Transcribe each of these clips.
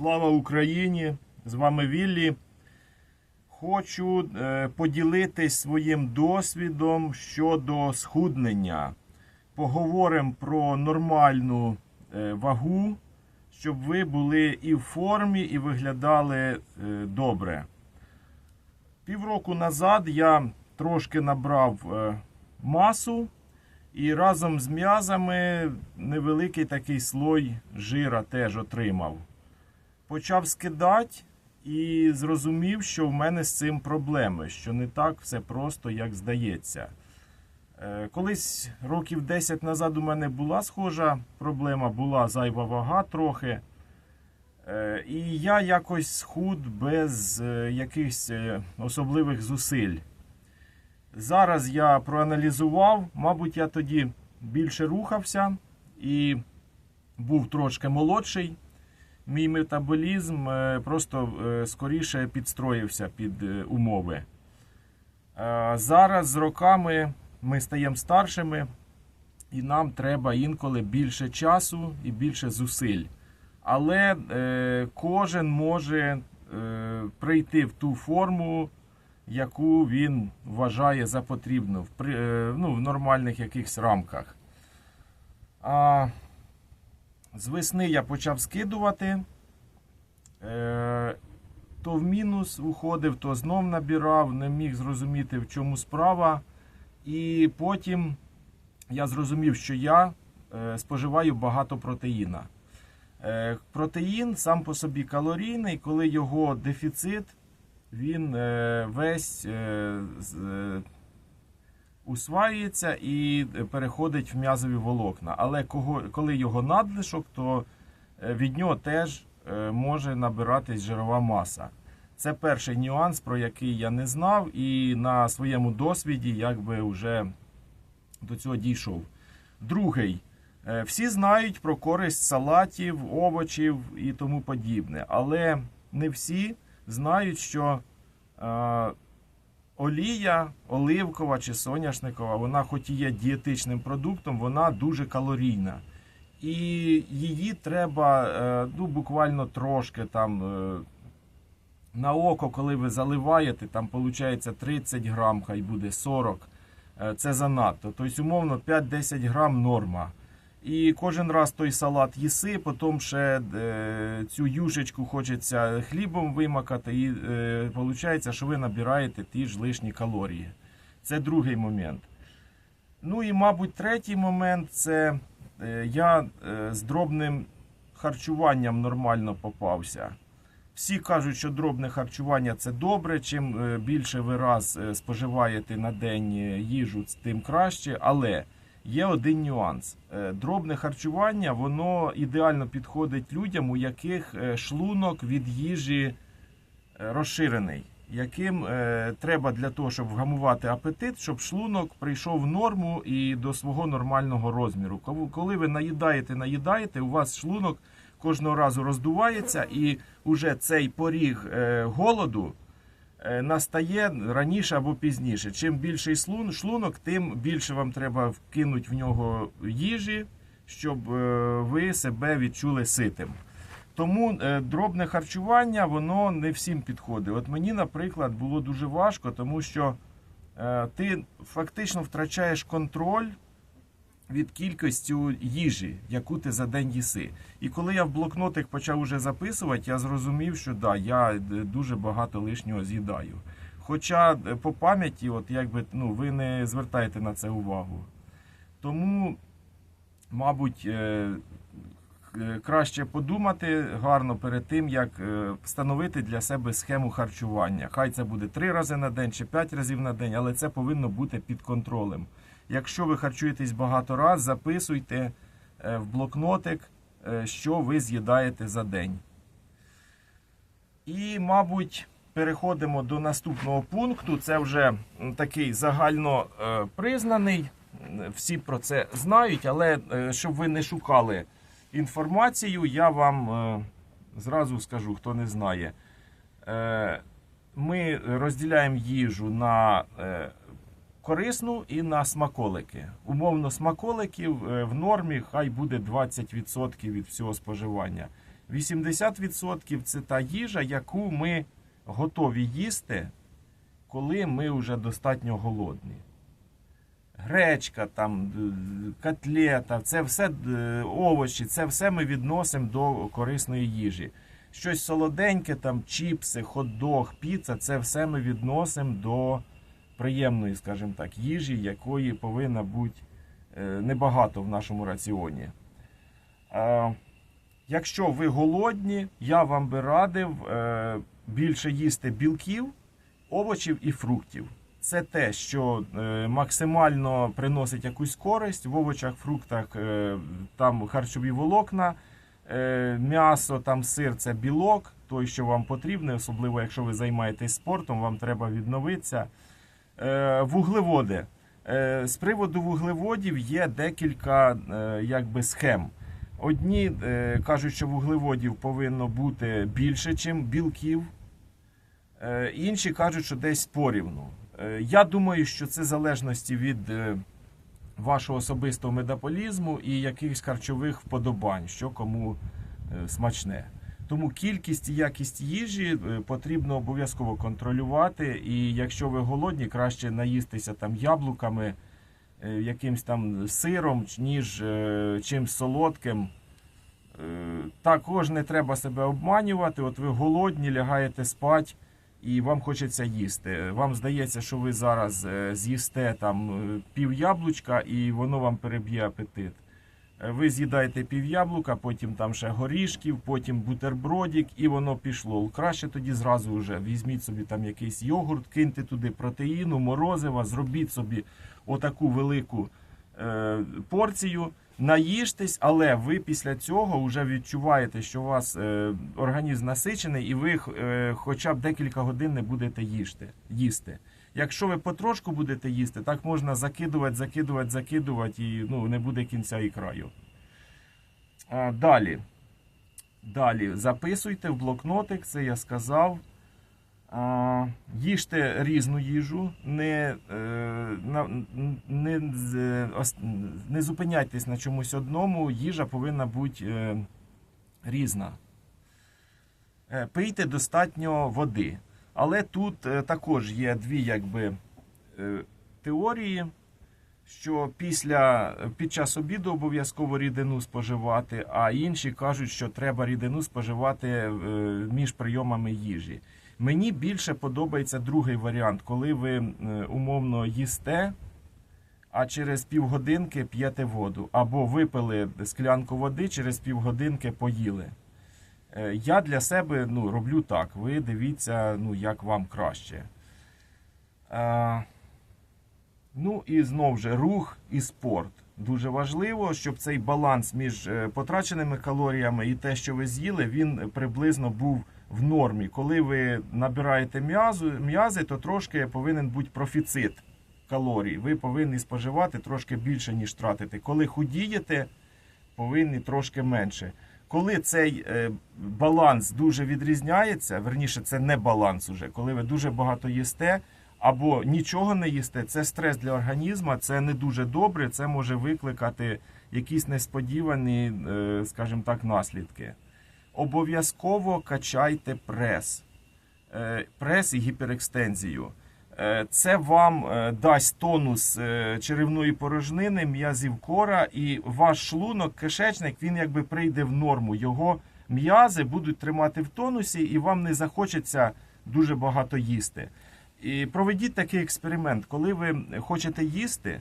Слава Україні! З вами Віллі. Хочу е, поділитись своїм досвідом щодо схуднення. Поговоримо про нормальну е, вагу, щоб ви були і в формі, і виглядали е, добре. Півроку назад я трошки набрав масу і разом з м'язами невеликий такий слой жира теж отримав. Почав скидати і зрозумів, що в мене з цим проблеми, що не так все просто, як здається. Е, Колись років 10 назад у мене була схожа проблема, була зайва вага трохи. Е, І я якось схуд без е, якихось особливих зусиль. Зараз я проаналізував, мабуть, я тоді більше рухався і був трошки молодший. Мій метаболізм е, просто е, скоріше підстроївся під е, умови. Зараз з роками ми стаємо старшими, і нам треба інколи більше часу і більше зусиль. Але кожен може прийти в ту форму, яку він вважає за потрібну в, ну, в нормальних якихось рамках. З весни я почав скидувати. Е, то в мінус уходив, то знов набирав, не міг зрозуміти, в чому справа. І потім я зрозумів, що я е, споживаю багато протеїна. Е, протеїн сам по собі калорійний, коли його дефіцит, він весь усваюється і переходить в м'язові волокна. Але кого, коли його надлишок, то е, від нього теж е, може набиратись жирова маса. Це перший нюанс, про який я не знав, і на своєму досвіді якби вже до цього дійшов. Другий. Е, Всі знають про користь салатів, овочів і тому подібне, але не всі знають, що е, олія оливкова чи соняшникова, вона, хоч і є дієтичним продуктом, вона дуже калорійна. І її треба е, ну, буквально трошки там. е, на око, коли ви заливаєте, там виходить 30 грам, хай буде 40. Е, Це занадто. Тобто, умовно, 5-10 грам норма. І кожен раз той салат їси, потім ще е, цю юшечку хочеться хлібом вимакати, і е, виходить, що ви набираєте ті ж лишні калорії. Це другий момент. Ну і, мабуть, третій момент це е, я е, з дробним харчуванням нормально попався. Всі кажуть, що дробне харчування це добре. Чим е, більше ви раз е, споживаєте на день е, їжу, тим краще. Але є один нюанс: Е, дробне харчування воно ідеально підходить людям, у яких е, шлунок від їжі е, розширений, яким треба для того, щоб вгамувати апетит, щоб шлунок прийшов в норму і до свого нормального розміру. Коли- ви наїдаєте, наїдаєте, у вас шлунок кожного разу роздувається, і уже цей поріг голоду настає раніше або пізніше. Чим більший шлунок, тим більше вам треба вкинути в нього їжі, щоб е, ви себе відчули ситим. Тому е, дробне харчування воно не всім підходить. От мені, наприклад, було дуже важко, тому що е, ти фактично втрачаєш контроль від кількості їжі, яку ти за день їси. І коли я в блокнотик почав уже записувати, я зрозумів, що да, я е, дуже багато лишнього з'їдаю. Хоча е, по пам'яті, от якби ну, ви не звертаєте на це увагу. Тому, мабуть, е, краще подумати гарно перед тим, як встановити для себе схему харчування. Хай це буде три рази на день чи п'ять разів на день, але це повинно бути під контролем. Якщо ви харчуєтесь багато раз, записуйте е, в блокнотик, е, що ви з'їдаєте за день. І, мабуть, переходимо до наступного пункту. Це вже такий загально е, признаний. Всі про це знають, але щоб ви не шукали інформацію, я вам зразу скажу, хто не знає. Ми розділяємо їжу на корисну і на смаколики. Умовно, смаколиків е, в нормі хай буде 20% від всього споживання. 80% це та їжа, яку ми готові їсти, коли ми вже достатньо голодні. Гречка, там, е, котлета, це все е, овочі, це все ми відносимо до корисної їжі. Щось солоденьке, там чіпси, хот-дог, піца, це все ми відносимо до приємної, скажімо так, їжі, якої повинна бути е, небагато в нашому раціоні. Е, Якщо ви голодні, я вам би радив е, більше їсти білків, овочів і фруктів. Це те, що максимально приносить якусь користь в овочах, фруктах, там харчові волокна, м'ясо, там сир це білок, той, що вам потрібне, особливо якщо ви займаєтесь спортом, вам треба відновитися. Е, вуглеводи. Е, з приводу вуглеводів є декілька е, якби, схем. Одні кажуть, що вуглеводів повинно бути більше, ніж білків. Інші кажуть, що десь порівну. Я думаю, що це в залежності від вашого особистого метаболізму і якихось харчових вподобань, що кому смачне. Тому кількість і якість їжі е, потрібно обов'язково контролювати. І якщо ви голодні, краще наїстися там яблуками, е, якимсь там сиром, ніж е, чимсь солодким. Також не треба себе обманювати. От ви голодні, лягаєте спать, і вам хочеться їсти. Вам здається, що ви зараз з'їсте там пів яблучка, і воно вам переб'є апетит. Ви з'їдаєте пів яблука, потім там ще горішків, потім бутербродик, і воно пішло. Краще тоді зразу вже візьміть собі там якийсь йогурт, киньте туди протеїну, морозива, зробіть собі отаку велику е, порцію, наїжтесь, але ви після цього вже відчуваєте, що у вас е, організм насичений, і ви е, хоча б декілька годин не будете їсти. Якщо ви потрошку будете їсти, так можна закидувати, закидувати, закидувати, і ну, не буде кінця і краю. А, далі. Далі записуйте в блокнотик, це я сказав. А, їжте різну їжу, не, е, не, не зупиняйтесь на чомусь одному, їжа повинна бути е, різна. Е, Пийте достатньо води. Але тут е, також є дві якби, е, теорії, що після, під час обіду обов'язково рідину споживати, а інші кажуть, що треба рідину споживати е, між прийомами їжі. Мені більше подобається другий варіант, коли ви е, умовно їсте, а через півгодинки п'єте воду. Або випили склянку води, через півгодинки поїли. Е, Я для себе ну, роблю так. Ви дивіться, ну, як вам краще. Е, ну і знов же рух і спорт. Дуже важливо, щоб цей баланс між е, потраченими калоріями і те, що ви з'їли, він приблизно був в нормі. Коли ви набираєте м'язи, то трошки повинен бути профіцит калорій. Ви повинні споживати трошки більше, ніж тратите. Коли худієте, повинні трошки менше. Коли цей е, баланс дуже відрізняється, верніше, це не баланс уже, коли ви дуже багато їсте або нічого не їсте, це стрес для організму, це не дуже добре, це може викликати якісь несподівані, е, скажімо так, наслідки. Обов'язково качайте прес, Е, прес і гіперекстензію. Е, Це вам е, дасть тонус е, черевної порожнини, м'язів кора, і ваш шлунок, кишечник, він якби прийде в норму. Його м'язи будуть тримати в тонусі, і вам не захочеться дуже багато їсти. І проведіть такий експеримент, коли ви хочете їсти.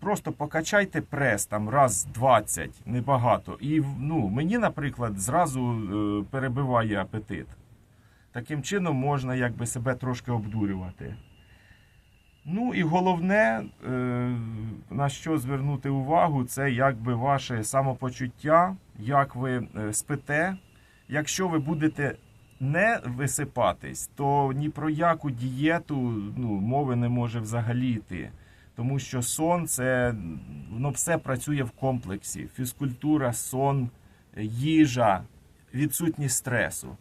Просто покачайте прес там раз 20, небагато. І ну, мені, наприклад, зразу перебиває апетит. Таким чином можна якби себе трошки обдурювати. Ну і головне, е, на що звернути увагу, це якби ваше самопочуття, як ви е, спите. Якщо ви будете не висипатись, то ні про яку дієту ну, мови не може взагалі йти. Тому що сон це воно все працює в комплексі: фізкультура, сон, їжа, відсутність стресу.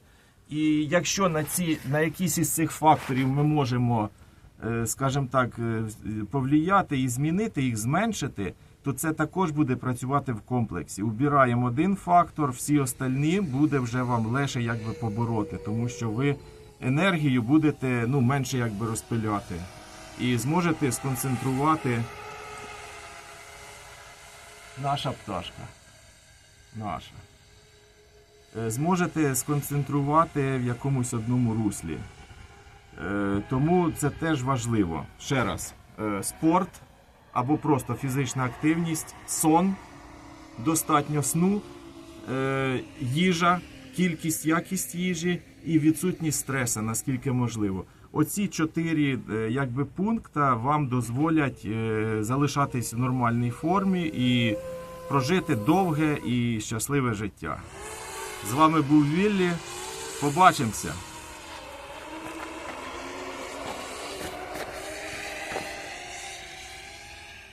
І якщо на ці на якісь із цих факторів ми можемо, е, скажімо так, е, повлияти і змінити їх, зменшити, то це також буде працювати в комплексі. Убираємо один фактор, всі остальні буде вже вам легше якби побороти, тому що ви енергію будете ну, менше якби розпиляти. І зможете сконцентрувати наша пташка. Наша. Е, Зможете сконцентрувати в якомусь одному руслі. Е, Тому це теж важливо. Ще раз, е, спорт або просто фізична активність, сон, достатньо сну, їжа, кількість, якість їжі і відсутність стреса, наскільки можливо. Оці чотири якби, пункта вам дозволять залишатись в нормальній формі і прожити довге і щасливе життя. З вами був Віллі. Побачимося!